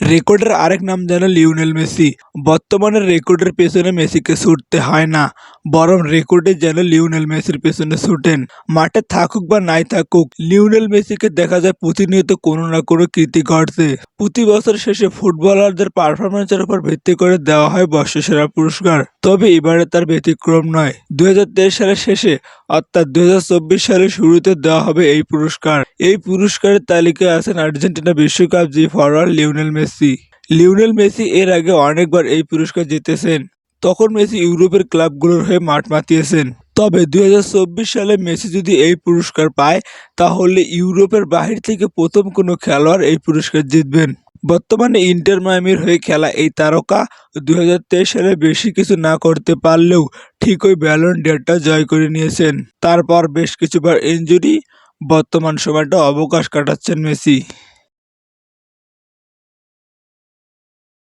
রেকর্ডের আরেক নাম যেন লিওনেল মেসি। বর্তমানে রেকর্ডের পেছনে মেসিকে ছুটতে হয় না। বরং রেকর্ডে যেন লিওনেল মেসির পেছনে ছুটেন। মাঠে থাকুক বা নাই থাকুক, লিওনেল মেসিকে দেখা যায় প্রতিনিয়ত কোনো না কোনো কীর্তি ঘটছে। প্রতি বছর শেষে ফুটবলারদের পারফরমেন্সের উপর ভিত্তি করে দেওয়া হয় বর্ষসেরা পুরস্কার। তবে এবারে তার ব্যতিক্রম নয়। দুই সালের শেষে, অর্থাৎ দুই সালের শুরুতে দেওয়া হবে এই পুরস্কার। এই পুরস্কারের তালিকায় আছেন আর্জেন্টিনা বিশ্বকাপ জি forward Lionel Messi. Lionel Messi এর আগে অনেকবার এই পুরস্কার জিতেছেন। তখন মেসি ইউরোপের ক্লাবগুলোর হয়ে মাঠ মাতিয়েছেন। তবে দুই হাজার চব্বিশ সালে মেসি যদি এই পুরস্কার পায়, তাহলে ইউরোপের বাহির থেকে প্রথম কোনো খেলোয়াড় এই পুরস্কার জিতবেন। বর্তমানে ইন্টার মায়ামির হয়ে খেলা এই তারকা দুই হাজার তেইশ সালে বেশি কিছু না করতে পারলেও ঠিক ওই ব্যালন ডেটটা জয় করে নিয়েছেন। তারপর বেশ কিছুবার ইনজুরি, বর্তমান সময়টা অবকাশ কাটাচ্ছেন মেসি।